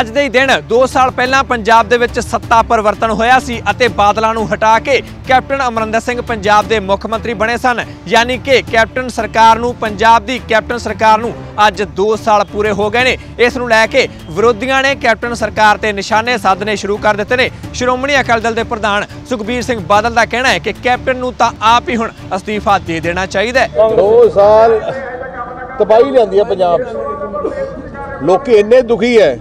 ਅੱਜ ਦੇ ਹੀ ਦਿਨ 2 ਸਾਲ ਪਹਿਲਾਂ ਪੰਜਾਬ ਦੇ ਵਿੱਚ ਸੱਤਾ ਪਰਿਵਰਤਨ ਹੋਇਆ ਸੀ ਅਤੇ ਬਾਦਲਾਂ ਨੂੰ ਹਟਾ ਕੇ ਕੈਪਟਨ ਅਮਰਿੰਦਰ ਸਿੰਘ ਪੰਜਾਬ ਦੇ ਮੁੱਖ ਮੰਤਰੀ ਬਣੇ ਸਨ। ਯਾਨੀ ਕਿ ਕੈਪਟਨ ਸਰਕਾਰ ਨੂੰ, ਪੰਜਾਬ ਦੀ ਕੈਪਟਨ ਸਰਕਾਰ ਨੂੰ ਅੱਜ 2 ਸਾਲ ਪੂਰੇ ਹੋ ਗਏ ਨੇ। ਇਸ ਨੂੰ ਲੈ ਕੇ ਵਿਰੋਧੀਆਂ ਨੇ ਕੈਪਟਨ ਸਰਕਾਰ ਤੇ ਨਿਸ਼ਾਨੇ ਸਾਧਨੇ ਸ਼ੁਰੂ ਕਰ ਦਿੱਤੇ ਨੇ। ਸ਼੍ਰੋਮਣੀ ਅਕਾਲੀ ਦਲ ਦੇ ਪ੍ਰਧਾਨ ਸੁਖਬੀਰ ਸਿੰਘ ਬਾਦਲ ਦਾ ਕਹਿਣਾ ਹੈ ਕਿ ਕੈਪਟਨ ਨੂੰ ਤਾਂ ਆਪ ਹੀ ਹੁਣ ਅਸਤੀਫਾ ਦੇ ਦੇਣਾ ਚਾਹੀਦਾ ਹੈ। ਦੋ ਸਾਲ ਤਬਾਹੀ ਲਿਆਂਦੀ ਹੈ ਪੰਜਾਬ 'ਚ। ਲੋਕੀ ਇੰਨੇ ਦੁਖੀ ਹੈ।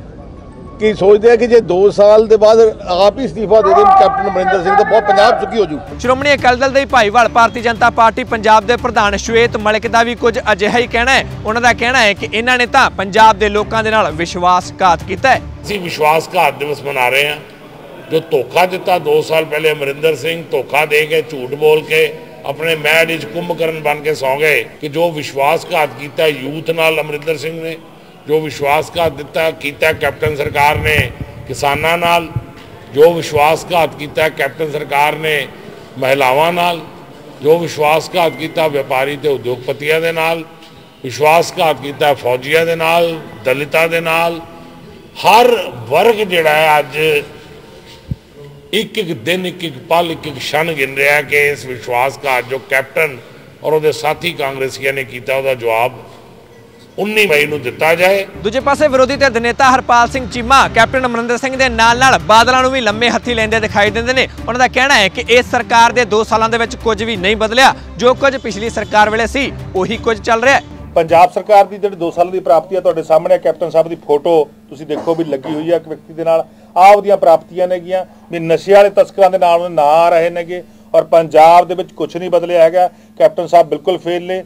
ਕਿ ਸੋਚਦੇ ਆ ਕਿ ਜੇ 2 ਸਾਲ ਦੇ ਬਾਅਦ ਆਪ ਹੀ ਅਸਤੀਫਾ ਦੇ ਦੇਣ ਕੈਪਟਨ ਅਮਰਿੰਦਰ ਸਿੰਘ ਤਾਂ ਬਹੁਤ ਪੰਜਾਬ ਸੁਖੀ ਹੋ ਜੂ। ਸ਼੍ਰੋਮਣੀ ਅਕਾਲੀ ਦਲ ਦੇ ਭਾਈਵਾਲ ਭਾਰਤੀ ਜਨਤਾ ਪਾਰਟੀ ਪੰਜਾਬ ਦੇ ਪ੍ਰਧਾਨ ਸ਼ਵੇਤ ਮਲਿਕ ਦਾ ਵੀ ਕੁਝ ਅਜਿਹਾ ਹੀ ਕਹਿਣਾ ਹੈ। ਉਹਨਾਂ ਦਾ ਕਹਿਣਾ ਹੈ ਕਿ ਇਹਨਾਂ ਨੇ ਤਾਂ ਪੰਜਾਬ ਦੇ ਲੋਕਾਂ ਦੇ ਨਾਲ ਵਿਸ਼ਵਾਸਘਾਤ ਕੀਤਾ ਹੈ। ਅਸੀਂ ਵਿਸ਼ਵਾਸਘਾਤ ਦਿਵਸ ਮਨਾ ਰਹੇ ਹਾਂ। ਜੋ ਧੋਖਾ ਦਿੱਤਾ 2 ਸਾਲ ਪਹਿਲੇ ਅਮਰਿੰਦਰ ਸਿੰਘ ਧੋਖਾ ਦੇ ਕੇ ਝੂਠ ਬੋਲ ਕੇ ਆਪਣੇ ਮਹਿਲ ਵਿੱਚ ਕੁੰਭਕਰਨ ਬਣ ਕੇ ਸੌ ਗਏ ਕਿ ਜੋ ਵਿਸ਼ਵਾਸਘਾਤ ਕੀਤਾ ਯੂਥ ਨਾਲ ਅਮਰਿੰਦਰ ਸਿੰਘ ਨੇ ਜੋ ਵਿਸ਼ਵਾਸਘਾਤ ਦਿੱਤਾ, ਕੀਤਾ ਕੈਪਟਨ ਸਰਕਾਰ ਨੇ ਕਿਸਾਨਾਂ ਨਾਲ, ਜੋ ਵਿਸ਼ਵਾਸਘਾਤ ਕੀਤਾ ਕੈਪਟਨ ਸਰਕਾਰ ਨੇ ਮਹਿਲਾਵਾਂ ਨਾਲ, ਜੋ ਵਿਸ਼ਵਾਸਘਾਤ ਕੀਤਾ ਵਪਾਰੀ ਤੇ ਉਦਯੋਗਪਤੀਆਂ ਦੇ ਨਾਲ, ਵਿਸ਼ਵਾਸਘਾਤ ਕੀਤਾ ਫੌਜੀਆਂ ਦੇ ਨਾਲ, ਦਲਿਤਾਂ ਦੇ ਨਾਲ, ਹਰ ਵਰਗ ਜਿਹੜਾ ਹੈ ਅੱਜ ਇੱਕ ਇੱਕ ਦਿਨ ਇੱਕ ਇੱਕ ਪਲ ਇੱਕ ਇੱਕ ਛਣ ਗਿਣ ਰਿਹਾ ਕਿ ਇਸ ਵਿਸ਼ਵਾਸਘਾਤ ਜੋ ਕੈਪਟਨ ਔਰ ਉਹਦੇ ਸਾਥੀ ਕਾਂਗਰਸੀਆਂ ਨੇ ਕੀਤਾ, ਉਹਦਾ ਜਵਾਬ 19 ਮਈ ਨੂੰ ਦਿੱਤਾ ਜਾਏ। ਦੂਜੇ ਪਾਸੇ ਵਿਰੋਧੀ ਧਿਰ ਦੇ ਨੇਤਾ ਹਰਪਾਲ ਸਿੰਘ ਚੀਮਾ ਕੈਪਟਨ ਅਮਰਿੰਦਰ ਸਿੰਘ ਦੇ ਨਾਲ ਨਾਲ ਬਾਦਲਾਂ ਨੂੰ ਵੀ ਲੰਮੇ ਹੱਥੀ ਲੈਂਦੇ ਦਿਖਾਈ ਦਿੰਦੇ ਨੇ। ਉਹਨਾਂ ਦਾ ਕਹਿਣਾ ਹੈ ਕਿ ਇਸ ਸਰਕਾਰ ਦੇ 2 ਸਾਲਾਂ ਦੇ ਵਿੱਚ ਕੁਝ ਵੀ ਨਹੀਂ ਬਦਲਿਆ। ਜੋ ਕੁਝ ਪਿਛਲੀ ਸਰਕਾਰ ਵੇਲੇ ਸੀ ਉਹੀ ਕੁਝ ਚੱਲ ਰਿਹਾ ਹੈ। ਪੰਜਾਬ ਸਰਕਾਰ ਦੀ ਜਿਹੜੀ 2 ਸਾਲਾਂ ਦੀ ਪ੍ਰਾਪਤੀ ਹੈ ਤੁਹਾਡੇ ਸਾਹਮਣੇ ਹੈ, ਕੈਪਟਨ ਸਾਹਿਬ ਦੀ ਫੋਟੋ ਤੁਸੀਂ ਦੇਖੋ ਵੀ ਲੱਗੀ ਹੋਈ ਹੈ ਇੱਕ ਵਿਅਕਤੀ ਦੇ ਨਾਲ। ਆਹ ਉਹਦੀਆਂ ਪ੍ਰਾਪਤੀਆਂ ਨੇਗੀਆਂ ਵੀ ਨਸ਼ੇ ਵਾਲੇ ਤਸਕਰਾਂ ਦੇ ਨਾਲ ਉਹ ਨਾ ਆ ਰਹੇ ਨੇਗੇ। ਔਰ ਪੰਜਾਬ ਦੇ ਵਿੱਚ ਕੁਝ ਨਹੀਂ ਬਦਲਿਆ ਹੈਗਾ। ਕੈਪਟਨ ਸਾਹਿਬ ਬਿਲਕੁਲ ਫੇਲ ਨੇ।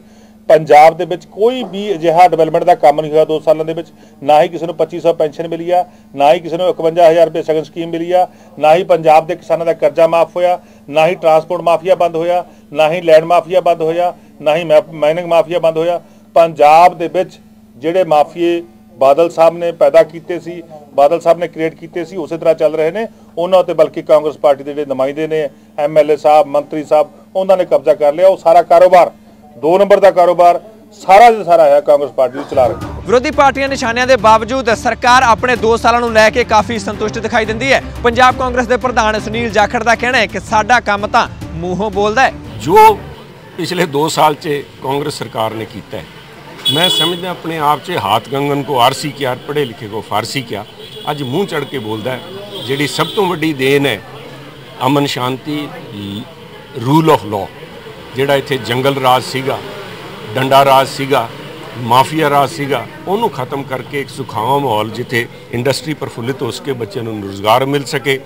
ਪੰਜਾਬ ਦੇ ਵਿੱਚ ਕੋਈ ਵੀ ਅਜਿਹਾ ਡਿਵੈਲਪਮੈਂਟ ਦਾ ਕੰਮ ਨਹੀਂ ਹੋਇਆ 2 ਸਾਲਾਂ ਦੇ ਵਿੱਚ, ਨਾ ਹੀ ਕਿਸੇ ਨੂੰ 2500 ਪੈਨਸ਼ਨ ਮਿਲੀ ਆ, ਨਾ ਹੀ ਕਿਸੇ ਨੂੰ 51000 ਰੁਪਏ ਸ਼ਗਨ ਸਕੀਮ ਮਿਲੀ ਆ, ਨਾ ਹੀ ਪੰਜਾਬ ਦੇ ਕਿਸਾਨਾਂ ਦਾ ਕਰਜ਼ਾ ਮਾਫ ਹੋਇਆ, ਨਾ ਹੀ ਟਰਾਂਸਪੋਰਟ ਮਾਫੀਆ ਬੰਦ ਹੋਇਆ, ਨਾ ਹੀ ਲੈਂਡ ਮਾਫੀਆ ਬੰਦ ਹੋਇਆ, ਨਾ ਹੀ ਮਾਈਨਿੰਗ ਮਾਫੀਆ ਬੰਦ ਹੋਇਆ। ਪੰਜਾਬ ਦੇ ਵਿੱਚ ਜਿਹੜੇ ਮਾਫੀਏ ਬਾਦਲ ਸਾਹਿਬ ਨੇ ਪੈਦਾ ਕੀਤੇ ਸੀ, ਬਾਦਲ ਸਾਹਿਬ ਨੇ ਕ੍ਰੀਏਟ ਕੀਤੇ ਸੀ, ਉਸੇ ਤਰ੍ਹਾਂ ਚੱਲ ਰਹੇ ਨੇ। ਉਹਨਾਂ ਉੱਤੇ ਬਲਕਿ ਕਾਂਗਰਸ ਪਾਰਟੀ ਦੇ ਜਿਹੜੇ ਨੁਮਾਇੰਦੇ ਨੇ ਐਮਐਲਏ ਸਾਹਿਬ, ਮੰਤਰੀ ਸਾਹਿਬ, ਉਹਨਾਂ ਨੇ ਕਬਜ਼ਾ ਕਰ ਲਿਆ, ਉਹ ਸਾਰਾ ਕਾਰੋਬਾਰ 2 ਨੰਬਰ ਦਾ ਕਾਰੋਬਾਰ ਸਾਰਾ ਦਾ ਸਾਰਾ ਹੈ ਕਾਂਗਰਸ ਪਾਰਟੀ ਨੂੰ ਚਲਾ ਰਹੀ। ਵਿਰੋਧੀ ਪਾਰਟੀਆਂ ਨਿਸ਼ਾਨਿਆਂ ਦੇ ਬਾਵਜੂਦ ਸਰਕਾਰ ਆਪਣੇ 2 ਸਾਲਾਂ ਨੂੰ ਲੈ ਕੇ ਕਾਫੀ ਸੰਤੁਸ਼ਟ ਦਿਖਾਈ ਦਿੰਦੀ ਹੈ। ਪੰਜਾਬ ਕਾਂਗਰਸ ਦੇ ਪ੍ਰਧਾਨ ਸੁਨੀਲ ਜਾਖੜ ਦਾ ਕਹਿਣਾ ਹੈ ਕਿ ਸਾਡਾ ਕੰਮ ਤਾਂ ਮੂੰਹੋਂ ਬੋਲਦਾ ਹੈ। ਜੋ ਪਿਛਲੇ 2 ਸਾਲ 'ਚ ਕਾਂਗਰਸ ਸਰਕਾਰ ਨੇ ਕੀਤਾ ਹੈ ਮੈਂ ਸਮਝਦਾ ਆਪਣੇ ਆਪ 'ਚ ਹਾਥ ਗੰਗਨ ਕੋ ਆਰਸੀ ਕਿਆ ਪੜ੍ਹੇ ਲਿਖੇ ਕੋ ਫਾਰਸੀ ਕਿਆ ਅੱਜ ਮੂੰਹ ਚੜ ਕੇ ਬੋਲਦਾ ਹੈ ਜਿਹੜੀ ਸਭ ਤੋਂ ਵੱਡੀ ਦੇਨ ਹੈ ਅਮਨ ਸ਼ਾਂਤੀ ਰੂਲ ਆਫ ਲਾਅ। ਜਿਹੜਾ ਇੱਥੇ ਜੰਗਲ ਰਾਜ ਸੀਗਾ, ਡੰਡਾ ਰਾਜ ਸੀਗਾ, ਮਾਫੀਆ ਰਾਜ ਸੀਗਾ, ਉਹਨੂੰ ਖਤਮ ਕਰਕੇ ਇੱਕ ਸੁਖਾਵਾਂ ਮਾਹੌਲ ਜਿੱਥੇ ਇੰਡਸਟਰੀ ਪ੍ਰਫੁੱਲਿਤ ਹੋ ਸਕੇ, ਬੱਚਿਆਂ ਨੂੰ ਰੋਜ਼ਗਾਰ ਮਿਲ ਸਕੇ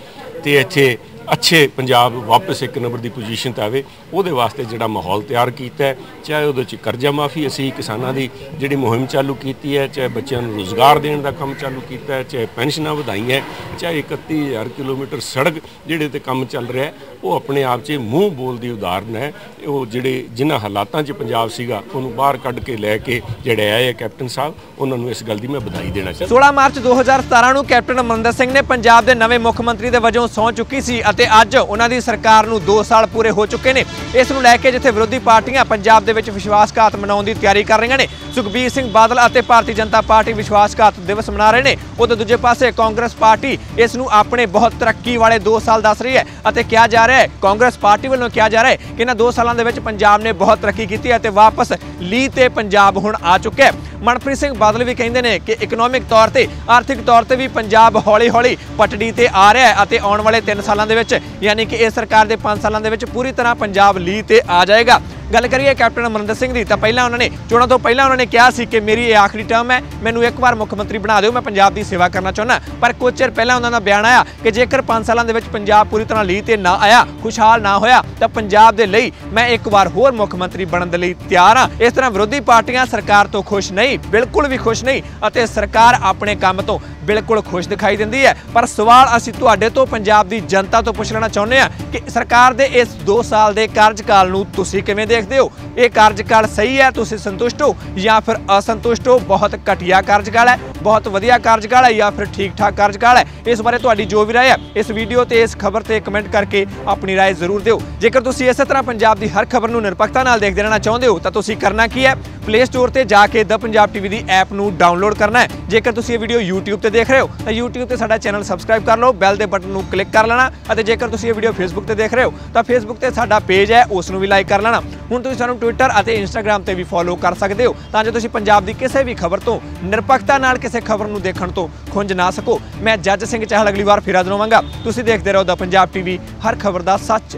ਤੇ ਇੱਥੇ ਅੱਛੇ ਪੰਜਾਬ ਵਾਪਸ ਇੱਕ ਨੰਬਰ ਦੀ ਪੋਜੀਸ਼ਨ ਤੇ ਆਵੇ ਉਹਦੇ ਵਾਸਤੇ ਜਿਹੜਾ ਮਾਹੌਲ ਤਿਆਰ ਕੀਤਾ ਹੈ ਚਾਹੇ ਉਹਦੇ ਚ ਕਰਜ਼ਾ ਮਾਫੀ ਅਸੀਂ ਕਿਸਾਨਾਂ ਦੀ ਜਿਹੜੀ ਮੁਹਿੰਮ ਚਾਲੂ ਕੀਤੀ ਹੈ ਚਾਹੇ ਬੱਚਿਆਂ ਨੂੰ ਰੋਜ਼ਗਾਰ ਦੇਣ ਦਾ ਕੰਮ ਚਾਲੂ ਕੀਤਾ ਹੈ ਚਾਹੇ ਪੈਨਸ਼ਨਾਂ ਵਧਾਈਆਂ ਚਾਹੇ 31000 ਕਿਲੋਮੀਟਰ ਸੜਕ ਜਿਹੜੇ ਤੇ ਕੰਮ ਚੱਲ ਰਿਹਾ ਹੈ, ਉਹ ਆਪਣੇ ਆਪ 'ਚ ਮੂੰਹ ਬੋਲਦੀ ਉਦਾਹਰਨ ਹੈ। ਉਹ ਜਿਹੜੇ ਜਿਨ੍ਹਾਂ ਹਾਲਾਤਾਂ 'ਚ ਪੰਜਾਬ ਸੀਗਾ ਉਹਨੂੰ ਬਾਹਰ ਕੱਢ ਕੇ ਲੈ ਕੇ ਜਿਹੜੇ ਆਏ ਹੈ ਕੈਪਟਨ ਸਾਹਿਬ ਉਹਨਾਂ ਨੂੰ ਇਸ ਗੱਲ ਦੀ ਮੈਂ ਵਧਾਈ ਦੇਣਾ ਚਾਹੁੰਦਾ। 16 ਮਾਰਚ 2017 ਨੂੰ ਕੈਪਟਨ ਅਮਰਿੰਦਰ ਸਿੰਘ ਨੇ ਪੰਜਾਬ ਦੇ ਨਵੇਂ ਮੁੱਖ ਮੰਤਰੀ ਦੇ ਵਜੋਂ ਸਹੁੰ ਚੁੱਕੀ ਸੀ ਅਤੇ ਅੱਜ ਉਹਨਾਂ ਦੀ ਸਰਕਾਰ ਨੂੰ 2 ਸਾਲ ਪੂਰੇ ਹੋ ਚੁੱਕੇ ਨੇ। ਇਸ ਨੂੰ ਲੈ ਕੇ ਜਿੱਥੇ ਵਿਰੋਧੀ ਪਾਰਟੀਆਂ ਪੰਜਾਬ ਦੇ ਵਿੱਚ ਵਿਸ਼ਵਾਸਘਾਤ ਮਨਾਉਣ ਦੀ ਤਿਆਰੀ ਕਰ ਰਹੀਆਂ ਨੇ, ਸੁਖਬੀਰ ਸਿੰਘ ਬਾਦਲ ਅਤੇ ਭਾਰਤੀ ਜਨਤਾ ਪਾਰਟੀ ਵਿਸ਼ਵਾਸਘਾਤ ਦਿਵਸ ਮਨਾ ਰਹੇ ਨੇ। ਉਦੋਂ ਦੂਜੇ ਪਾਸੇ ਕਾਂਗਰਸ ਪਾਰਟੀ ਇਸ ਨੂੰ ਆਪਣੇ ਬਹੁਤ ਤਰੱਕੀ ਵਾਲੇ 2 ਸਾਲ ਦੱਸ ਰਹੀ ਹੈ ਅਤੇ ਕਿਹਾ ਜਾ ਰਿਹਾ ਹੈ, ਕਾਂਗਰਸ ਪਾਰਟੀ ਵੱਲੋਂ ਕਿਹਾ ਜਾ ਰਿਹਾ ਹੈ ਕਿ ਇਹਨਾਂ 2 ਸਾਲਾਂ ਦੇ ਵਿੱਚ ਪੰਜਾਬ ਨੇ ਬਹੁਤ ਤਰੱਕੀ ਕੀਤੀ ਹੈ ਤੇ ਵਾਪਸ ਲੀ ਤੇ ਪੰਜਾਬ ਹੁਣ ਆ ਚੁੱਕਿਆ ਹੈ। ਮਨਪ੍ਰੀਤ ਸਿੰਘ ਬਾਦਲ ਵੀ ਕਹਿੰਦੇ ਨੇ ਕਿ ਇਕਨੋਮਿਕ ਤੌਰ ਤੇ, ਆਰਥਿਕ ਤੌਰ ਤੇ ਵੀ ਪੰਜਾਬ ਹੌਲੀ-ਹੌਲੀ ਪਟੜੀ ਤੇ ਆ ਰਿਹਾ ਹੈ ਅਤੇ ਆਉਣ ਵਾਲੇ 3 ਸਾਲਾਂ ਦੇ ਵਿੱਚ, ਯਾਨੀ ਕਿ ਇਹ ਸਰਕਾਰ ਦੇ 5 ਸਾਲਾਂ ਦੇ ਵਿੱਚ ਪੂਰੀ ਤਰ੍ਹਾਂ ਪੰਜਾਬ ਲੀ ਤੇ ਆ ਜਾਏਗਾ। ਗੱਲ ਕਰੀਏ ਕੈਪਟਨ ਅਮਰਿੰਦਰ ਸਿੰਘ ਦੀ, ਤਾਂ ਪਹਿਲਾਂ ਉਹਨਾਂ ਨੇ, ਚੋਣਾਂ ਤੋਂ ਪਹਿਲਾਂ ਉਹਨਾਂ ਨੇ ਕਿਹਾ ਸੀ ਕਿ ਮੇਰੀ ਇਹ ਆਖਰੀ ਟਰਮ ਹੈ, ਮੈਨੂੰ ਇੱਕ ਵਾਰ ਮੁੱਖ ਮੰਤਰੀ ਬਣਾ ਦਿਓ, ਮੈਂ ਪੰਜਾਬ ਦੀ ਸੇਵਾ ਕਰਨਾ ਚਾਹੁੰਦਾ। ਪਰ ਕੁਝ ਚਿਰ ਪਹਿਲਾਂ ਉਹਨਾਂ ਦਾ ਬਿਆਨ ਆਇਆ ਕਿ ਜੇਕਰ 5 ਸਾਲਾਂ ਦੇ ਵਿੱਚ ਪੰਜਾਬ ਪੂਰੀ ਤਰ੍ਹਾਂ ਲੀ ਤੇ ਨਾ ਆਇਆ, ਖੁਸ਼ਹਾਲ ਨਾ ਹੋਇਆ, ਤਾਂ ਪੰਜਾਬ ਦੇ ਲਈ ਮੈਂ ਇੱਕ ਵਾਰ ਹੋਰ ਮੁੱਖ ਮੰਤਰੀ ਬਣਨ ਦੇ ਲਈ ਤਿਆਰ ਹਾਂ। ਇਸ ਤਰ੍ਹਾਂ ਵਿਰੋਧੀ ਪਾਰਟੀਆਂ ਸਰਕਾਰ ਤੋਂ ਖੁਸ਼ ਨਹੀਂ, ਬਿਲਕੁਲ ਵੀ ਖੁਸ਼ ਨਹੀਂ, ਅਤੇ ਸਰਕਾਰ ਆਪਣੇ ਕੰਮ ਤੋਂ ਬਿਲਕੁਲ ਖੁਸ਼ ਦਿਖਾਈ ਦਿੰਦੀ ਹੈ। ਪਰ ਸਵਾਲ ਅਸੀਂ ਤੁਹਾਡੇ ਤੋਂ, ਪੰਜਾਬ ਦੀ ਜਨਤਾ ਤੋਂ ਪੁੱਛ ਲੈਣਾ ਚਾਹੁੰਦੇ ਹਾਂ ਕਿ ਸਰਕਾਰ ਦੇ ਇਸ 2 ਸਾਲ ਦੇ ਕਾਰਜਕਾਲ ਨੂੰ ਤੁਸੀਂ ਕਿਵੇਂ ਦੇ ਹੋ ਇਹ ਕਾਰਜਕਾਲ ਸਹੀ ਹੈ, ਤੁਸੀਂ ਸੰਤੁਸ਼ਟ ਹੋ ਜਾਂ ਫਿਰ ਅਸੰਤੁਸ਼ਟ ਹੋ? ਬਹੁਤ ਘਟੀਆ ਕਾਰਜਕਾਲ ਹੈ, ਬਹੁਤ ਵਧੀਆ ਕਾਰਜਕਾਲ ਹੈ ਜਾਂ ਫਿਰ ਠੀਕ ਠਾਕ ਕਾਰਜਕਾਲ ਹੈ? ਇਸ ਬਾਰੇ ਤੁਹਾਡੀ ਜੋ ਵੀ ਰਾਏ ਹੈ, ਇਸ ਵੀਡੀਓ ਤੇ ਇਸ ਖਬਰ ਤੇ ਕਮੈਂਟ ਕਰਕੇ ਆਪਣੀ ਰਾਏ ਜ਼ਰੂਰ ਦਿਓ। ਜੇਕਰ ਤੁਸੀਂ ਇਸੇ ਤਰ੍ਹਾਂ ਪੰਜਾਬ ਦੀ ਹਰ ਖਬਰ ਨੂੰ ਨਿਰਪੱਖਤਾ ਨਾਲ ਦੇਖਦੇ ਰਹਿਣਾ ਚਾਹੁੰਦੇ ਹੋ, ਤਾਂ ਤੁਸੀਂ ਕਰਨਾ ਕੀ ਹੈ? ਪਲੇ ਸਟੋਰ ਤੇ ਜਾ ਕੇ ਦ ਪੰਜਾਬ ਟੀਵੀ ਦੀ ਐਪ ਨੂੰ ਡਾਊਨਲੋਡ ਕਰਨਾ ਹੈ। ਜੇਕਰ ਤੁਸੀਂ ਇਹ ਵੀਡੀਓ YouTube ਤੇ ਦੇਖ ਰਹੇ ਹੋ, ਤਾਂ YouTube ਤੇ ਸਾਡਾ ਚੈਨਲ ਸਬਸਕ੍ਰਾਈਬ ਕਰ ਲਓ ਬੈਲ ਦੇ ਬਟਨ ਨੂੰ ਕਲਿੱਕ ਕਰ ਲੈਣਾ ਅਤੇ ਜੇਕਰ ਤੁਸੀਂ ਇਹ ਵੀਡੀਓ Facebook ਤੇ ਦੇਖ ਰਹੇ ਹੋ, ਤਾਂ Facebook ਤੇ ਸਾਡਾ ਪੇਜ ਹੈ, ਉਸ ਨੂੰ ਵੀ ਲਾਈਕ ਕਰ ਲੈਣਾ। ਹੁਣ ਤੁਸੀਂ ਸਾਨੂੰ ਟਵਿੱਟਰ ਅਤੇ Instagram ਤੇ ਵੀ ਫੋਲੋ ਕਰ ਸਕਦੇ ਹੋ। ਤਾਂ ਜੋ ਤੁਸੀਂ ਪੰਜਾਬ ਦੀ ਕਿਸੇ ਵੀ ਖਬਰ ਤੋਂ ਨਿਰਪੱਖਤਾ ਨਾਲ ਕਿਸੇ ਖਬਰ ਨੂੰ ਦੇਖਣ ਤੋਂ ਖੁੰਝ ਨਾ ਸਕੋ, ਮੈਂ ਜੱਜ ਸਿੰਘ ਚਾਹਲ ਅਗਲੀ ਵਾਰ ਫਿਰ ਹਾਜ਼ਰ ਹੋਵਾਂਗਾ ਤੁਸੀਂ ਦੇਖਦੇ ਰਹੋ ਦਾ ਪੰਜਾਬ ਟੀਵੀ ਹਰ ਖਬਰ ਦਾ ਸੱਚ